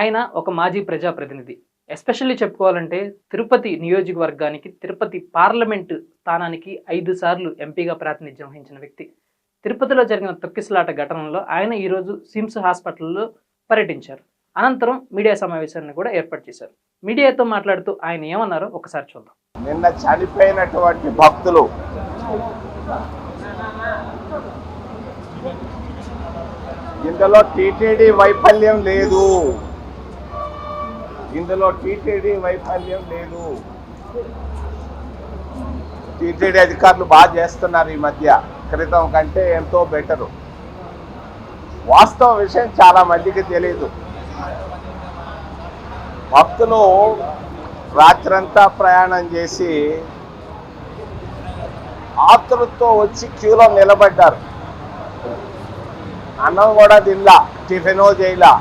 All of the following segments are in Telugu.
ఆయన ఒక మాజీ ప్రజాప్రతినిధి. ఎస్పెషల్లీ చెప్పుకోవాలంటే తిరుపతి నియోజకవర్గానికి తిరుపతి పార్లమెంటు స్థానానికి ఐదు సార్లు ఎంపీగా ప్రాతినిధ్యం వహించిన వ్యక్తి. తిరుపతిలో జరిగిన తొక్కిసలాట ఘటనలో ఆయన ఈరోజు సిమ్స్ హాస్పిటల్లో పర్యటించారు. అనంతరం మీడియా సమావేశాన్ని కూడా ఏర్పాటు చేశారు. మీడియాతో మాట్లాడుతూ ఆయన ఏమన్నారో ఒకసారి చూద్దాం. నిన్న చనిపోయినటువంటి భక్తులు ఇందులో టీటీడీ వైఫల్యం లేదు. ఇందులో టీటీడీ వైఫల్యం లేదు. టీటీడీ అధికారులు బాగా చేస్తున్నారు ఈ మధ్య. క్రితం కంటే ఎంతో బెటరు వాస్తవ విషయం చాలా మందికి తెలియదు భక్తులు రాత్రంతా ప్రయాణం చేసి ఆతృతో వచ్చి క్యూలో నిలబడ్డారు. అన్నం కూడా తినలా టిఫినో చేయలా.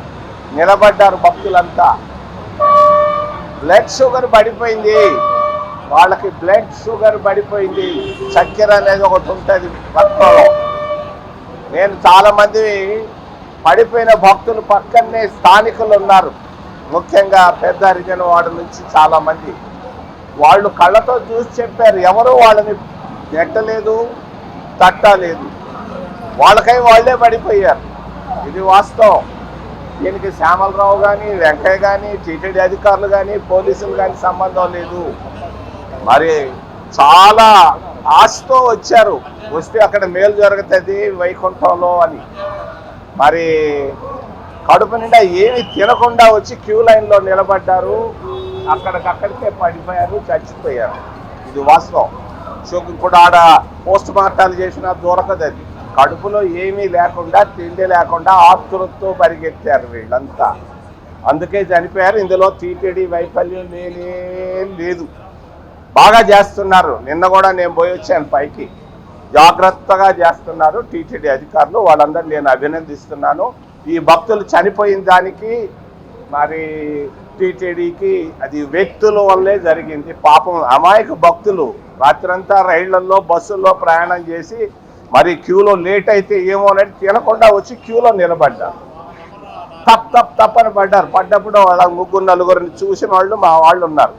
నిలబడ్డారు భక్తులంతా. బ్లడ్ షుగర్ పడిపోయింది. వాళ్ళకి బ్లడ్ షుగర్ పడిపోయింది. చక్కెర అనేది ఒకటి ఉంటుంది రక్తంలో నేను చాలామంది పడిపోయిన భక్తులు పక్కనే స్థానికులు ఉన్నారు. ముఖ్యంగా పెద్ద హరిజన వార్డు నుంచి చాలామంది. వాళ్ళు కళ్ళతో చూసి చెప్పారు ఎవరు వాళ్ళని నెట్టలేదు తట్టలేదు. వాళ్ళకై వాళ్ళే పడిపోయారు. ఇది వాస్తవం. దీనికి శ్యామలరావు కానీ వెంకయ్య కానీ టీటీడీ అధికారులు కానీ పోలీసులు కానీ సంబంధం లేదు. మరి చాలా ఆశతో వచ్చారు. వస్తే అక్కడ మేలు జరుగుతుంది వైకుంఠంలో అని. మరి కడుపు నిండా ఏమి తినకుండా వచ్చి క్యూ లైన్లో నిలబడ్డారు. అక్కడికక్కడికే పడిపోయారు చచ్చిపోయారు. ఇది వాస్తవం. సో ఇప్పుడు ఆడ పోస్ట్ మార్టాలు చేసినా దొరకదు అది. కడుపులో ఏమీ లేకుండా తిండి లేకుండా ఆతులతో పరిగెత్తారు వీళ్ళంతా. అందుకే చనిపోయారు. ఇందులో టీటీడీ వైఫల్యం లేనే లేదు. బాగా చేస్తున్నారు. నిన్న కూడా నేను పోయి వచ్చాను పైకి. జాగ్రత్తగా చేస్తున్నారు టీటీడీ అధికారులు. వాళ్ళందరూ నేను అభినందిస్తున్నాను. ఈ భక్తులు చనిపోయిన దానికి మరి టీటీడీకి అది వ్యక్తుల వల్లే జరిగింది. పాపం అమాయక భక్తులు రాత్రంతా రైళ్ళలో బస్సుల్లో ప్రయాణం చేసి మరి క్యూలో లేట్ అయితే ఏమో అనేది తినకుండా వచ్చి క్యూలో నిలబడ్డారు. తప్ తప్ తప్పని పడ్డారు. పడ్డప్పుడు వాళ్ళ ముగ్గురు నలుగురిని చూసిన వాళ్ళు మా వాళ్ళు ఉన్నారు.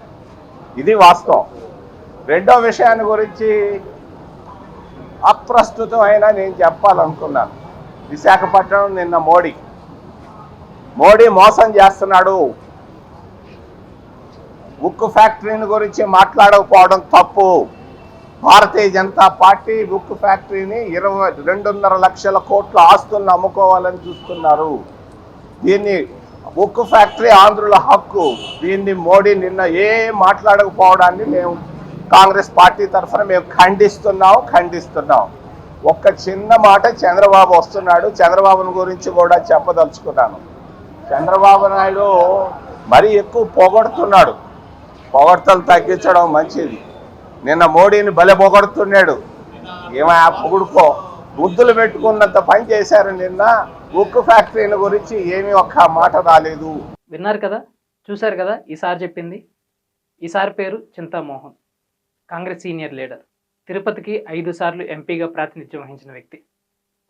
ఇది వాస్తవం. రెండో విషయాన్ని గురించి అప్రస్తుతం అయినా నేను చెప్పాలనుకున్నాను. విశాఖపట్నం నిన్న మోడీ. మోడీ మోసం చేస్తున్నాడు. ఉక్కు ఫ్యాక్టరీని గురించి మాట్లాడకపోవడం తప్పు. భారతీయ జనతా పార్టీ ఉక్కు ఫ్యాక్టరీని ఇరవై రెండున్నర లక్షల కోట్ల ఆస్తులను అమ్ముకోవాలని చూస్తున్నారు. దీన్ని ఉక్కు ఫ్యాక్టరీ ఆంధ్రుల హక్కు. దీన్ని మోడీ నిన్న ఏ మాట్లాడకపోవడాన్ని మేము కాంగ్రెస్ పార్టీ తరఫున మేము ఖండిస్తున్నాం ఖండిస్తున్నాం. ఒక్క చిన్న మాట చంద్రబాబు వస్తున్నాడు. చంద్రబాబుని గురించి కూడా చెప్పదలుచుకున్నాను. చంద్రబాబు నాయుడు మరీ ఎక్కువ పొగడుతున్నాడు. పొగడ్తలు తగ్గించడం మంచిది. నిన్న మోడీని బలె పొగడుతున్నాడు. ఏమయ్యా పొగుడుకో. ముద్దులు పెట్టుకున్నంత పని చేశారు నిన్న. ఉక్కు ఫ్యాక్టరీల గురించి ఏమీ ఒక్క మాట రాలేదు. విన్నారు కదా? చూశారు కదా? ఈసారి చెప్పింది. ఈసారి పేరు చింతామోహన్. Congress senior leader. తిరుపతికి ఐదు సార్లు ఎంపీగా ప్రాతినిధ్యం వహించిన వ్యక్తి.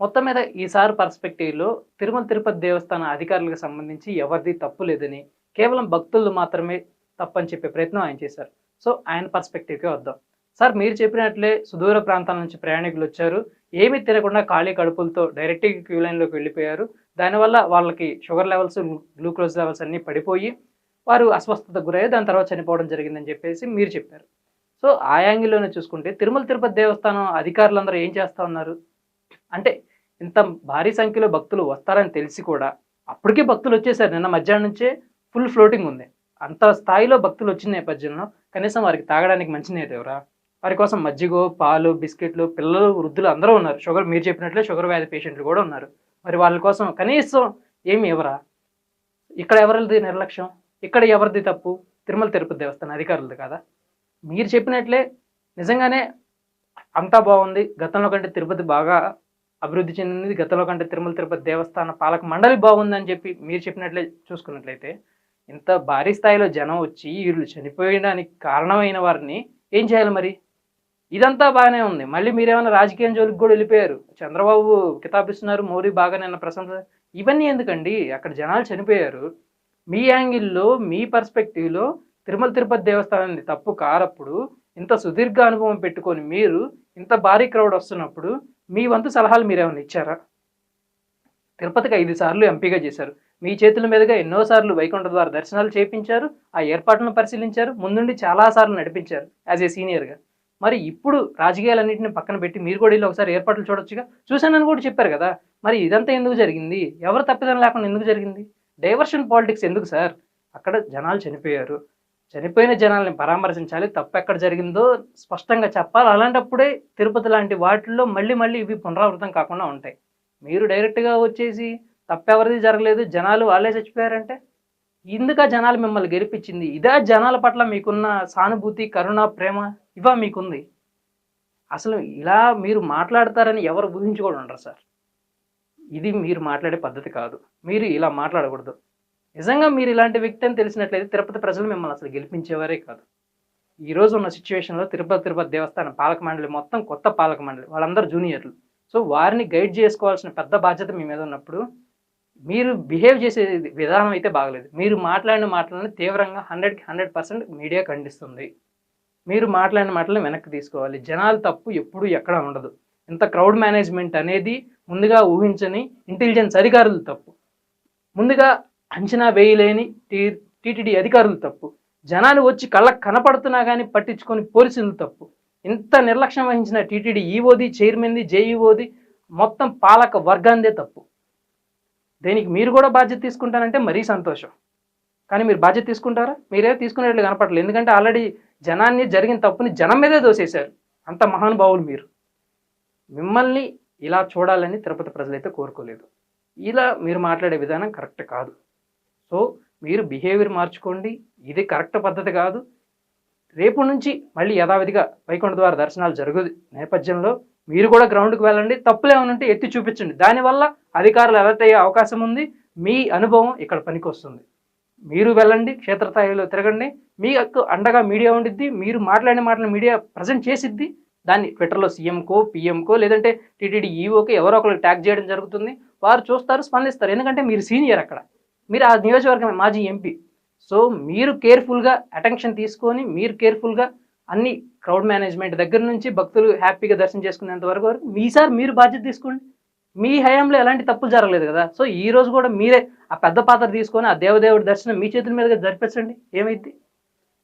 మొత్తం మీద ఈసారి పర్స్పెక్టివ్లో తిరుమల తిరుపతి దేవస్థాన అధికారులకు సంబంధించి ఎవరిది తప్పు లేదని కేవలం భక్తులు మాత్రమే తప్పని చెప్పే ప్రయత్నం ఆయన చేశారు. సో ఆయన పర్స్పెక్టివ్కే వద్దాం. సార్ మీరు చెప్పినట్లే సుదూర ప్రాంతాల నుంచి ప్రయాణికులు వచ్చారు. ఏమీ తినకుండా ఖాళీ కడుపులతో డైరెక్ట్గా క్యూ లైన్లోకి వెళ్ళిపోయారు. దానివల్ల వాళ్ళకి షుగర్ లెవెల్స్ గ్లూకోజ్ లెవెల్స్ అన్నీ పడిపోయి వారు అస్వస్థతకు గురయ్యి దాని తర్వాత చనిపోవడం జరిగిందని చెప్పేసి మీరు చెప్పారు. సో ఆ యాంగిల్లోనే చూసుకుంటే తిరుమల తిరుపతి దేవస్థానం అధికారులందరూ ఏం చేస్తా ఉన్నారు? అంటే ఇంత భారీ సంఖ్యలో భక్తులు వస్తారని తెలిసి కూడా అప్పటికే భక్తులు వచ్చేసారు. నిన్న మధ్యాహ్నం నుంచే ఫుల్ ఫ్లోటింగ్ ఉంది. అంత స్థాయిలో భక్తులు వచ్చిన నేపథ్యంలో కనీసం వారికి తాగడానికి మంచినీరు ఎవరా? వారి కోసం మజ్జిగో పాలు బిస్కెట్లు పిల్లలు వృద్ధులు అందరూ ఉన్నారు. షుగర్ మీరు చెప్పినట్లే షుగర్ వ్యాధి పేషెంట్లు కూడా ఉన్నారు. మరి వాళ్ళ కోసం కనీసం ఏమి ఎవరా? ఇక్కడ ఎవరిది నిర్లక్ష్యం? ఇక్కడ ఎవరిది తప్పు? తిరుమల తిరుపతి దేవస్థానం అధికారులది కదా? మీరు చెప్పినట్లే నిజంగానే అంతా బాగుంది. గతంలో కంటే తిరుపతి బాగా అభివృద్ధి చెందింది. గతంలో కంటే తిరుమల తిరుపతి దేవస్థాన పాలక మండలి బాగుందని చెప్పి మీరు చెప్పినట్లే చూసుకున్నట్లయితే ఇంత భారీ స్థాయిలో జనం వచ్చి వీళ్ళు చనిపోయడానికి కారణమైన వారిని ఏం చేయాలి మరి? ఇదంతా బాగానే ఉంది. మళ్ళీ మీరేమైనా రాజకీయం జోలికి కూడా వెళ్ళిపోయారు. చంద్రబాబు కితాబిస్తున్నారు మోరీ బాగా నిన్న ప్రశంస. ఇవన్నీ ఎందుకండి? అక్కడ జనాలు చనిపోయారు. మీ యాంగిల్లో మీ పర్స్పెక్టివ్లో తిరుమల తిరుపతి దేవస్థానం తప్పు కారప్పుడు ఇంత సుదీర్ఘ అనుభవం పెట్టుకొని మీరు ఇంత భారీ క్రౌడ్ వస్తున్నప్పుడు మీ వంతు సలహాలు మీరేమైనా ఇచ్చారా? తిరుపతికి ఐదు సార్లు ఎంపీగా చేశారు. మీ చేతుల మీదుగా ఎన్నోసార్లు వైకుంఠ ద్వారా దర్శనాలు చేయించారు ఆ ఏర్పాట్లను పరిశీలించారు ముందుండి చాలాసార్లు నడిపించారు యాజ్ ఏ సీనియర్గా మరి ఇప్పుడు రాజకీయాలన్నింటిని పక్కన పెట్టి మీరు కూడా వెళ్ళి ఒకసారి ఏర్పాట్లు చూడొచ్చుగా? చూశానని కూడా చెప్పారు కదా. మరి ఇదంతా ఎందుకు జరిగింది? ఎవరు తప్పిదం లేకుండా ఎందుకు జరిగింది? డైవర్షన్ పాలిటిక్స్ ఎందుకు సార్? అక్కడ జనాలు చనిపోయారు. చనిపోయిన జనాల్ని పరామర్శించాలి తప్పు ఎక్కడ జరిగిందో స్పష్టంగా చెప్పాలి. అలాంటప్పుడే తిరుపతి లాంటి వాటిల్లో మళ్ళీ మళ్ళీ ఇవి పునరావృతం కాకుండా ఉంటాయి. మీరు డైరెక్ట్గా వచ్చేసి తప్పెవరిది జరగలేదు జనాలు వాళ్ళే చచ్చిపోయారంటే? ఇందుక జనాలు మిమ్మల్ని గెలిపించింది. ఇదే జనాల పట్ల మీకున్న సానుభూతి కరుణ ప్రేమ ఇవా మీకుంది. అసలు ఇలా మీరు మాట్లాడతారని ఎవరు ఊహించుకోవడం ఉండరు సార్? ఇది మీరు మాట్లాడే పద్ధతి కాదు. మీరు ఇలా మాట్లాడకూడదు. నిజంగా మీరు ఇలాంటి వ్యక్తి అని తెలిసినట్లయితే తిరుపతి ప్రజలు మిమ్మల్ని అసలు గెలిపించేవారే కాదు. ఈరోజు ఉన్న సిచ్యువేషన్లో తిరుపతి తిరుపతి దేవస్థానం పాలక మండలి మొత్తం కొత్త పాలక మండలి వాళ్ళందరూ జూనియర్లు. సో వారిని గైడ్ చేసుకోవాల్సిన పెద్ద బాధ్యత మీ మీద ఉన్నప్పుడు మీరు బిహేవ్ చేసే విధానం అయితే బాగలేదు. మీరు మాట్లాడిన మాటలను తీవ్రంగా హండ్రెడ్కి హండ్రెడ్ పర్సెంట్ మీడియా ఖండిస్తుంది. మీరు మాట్లాడిన మాటలను వెనక్కి తీసుకోవాలి. జనాలు తప్పు ఎప్పుడు ఎక్కడ ఉండదు. ఇంత క్రౌడ్ మేనేజ్మెంట్ అనేది ముందుగా ఊహించని ఇంటెలిజెన్స్ అధికారులు తప్పు. ముందుగా అంచనా వేయలేని టీ టీటీడీ అధికారులు తప్పు. జనాలు వచ్చి కళ్ళకు కనపడుతున్నా కానీ పట్టించుకొని పోలీసులు తప్పు. ఇంత నిర్లక్ష్యం వహించిన టీటీడీ ఈఓది చైర్మన్ది జేఈఓది మొత్తం పాలక వర్గాందే తప్పు. దీనికి మీరు కూడా బాధ్యత తీసుకుంటానంటే మరీ సంతోషం. కానీ మీరు బాధ్యత తీసుకుంటారా? మీరే తీసుకునేట్లు కనపడలేదు ఎందుకంటే ఆల్రెడీ జనాన్ని జరిగిన తప్పుని జనం మీదే దోసేశారు. అంత మహానుభావులు మీరు. మిమ్మల్ని ఇలా చూడాలని తిరుపతి ప్రజలైతే కోరుకోలేదు. ఇలా మీరు మాట్లాడే విధానం కరెక్ట్ కాదు. సో మీరు బిహేవియర్ మార్చుకోండి. ఇది కరెక్ట్ పద్ధతి కాదు. రేపు నుంచి మళ్ళీ యథావిధిగా వైకుంఠ ద్వార దర్శనాలు జరుగు నేపథ్యంలో మీరు కూడా గ్రౌండ్కి వెళ్ళండి. తప్పులు ఏమైనా ఉంటే ఎత్తి చూపించండి. దానివల్ల అధికారులు అలర్ట్ అయ్యే అవకాశం ఉంది. మీ అనుభవం ఇక్కడ పనికొస్తుంది. మీరు వెళ్ళండి క్షేత్రస్థాయిలో తిరగండి. మీకు అండగా మీడియా ఉండిద్ది. మీరు మాట్లాడిన మాటలు మీడియా ప్రజెంట్ చేసిద్ది. దాన్ని ట్విట్టర్లో సీఎంకో పీఎంకో లేదంటే టీటీడీ ఈఓకో ఎవరో ఒకరికి ట్యాగ్ చేయడం జరుగుతుంది. వారు చూస్తారు స్పందిస్తారు. ఎందుకంటే మీరు సీనియర్ అక్కడ. మీరు ఆ నియోజకవర్గం మాజీ ఎంపీ సో మీరు కేర్ఫుల్గా అటెన్షన్ తీసుకొని మీరు కేర్ఫుల్గా అన్ని క్రౌడ్ మేనేజ్మెంట్ దగ్గర నుంచి భక్తులు హ్యాపీగా దర్శనం చేసుకునేంత వరకు వరకు మీసారి మీరు బాధ్యత తీసుకోండి. మీ హయాంలో ఎలాంటి తప్పులు జరగలేదు కదా. సో ఈ రోజు కూడా మీరే ఆ పెద్ద పాత్ర తీసుకొని ఆ దేవదేవుడి దర్శనం మీ చేతుల మీదుగా జరిపించండి ఏమైద్ది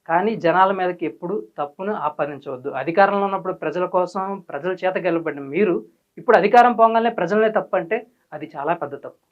కానీ జనాల మీదకి ఎప్పుడు తప్పును ఆపాదించవద్దు. అధికారంలో ఉన్నప్పుడు ప్రజల కోసం ప్రజల చేత గెలబడిన మీరు ఇప్పుడు అధికారం పొంగాలనే ప్రజలనే తప్పు అంటే అది చాలా పెద్ద తప్పు.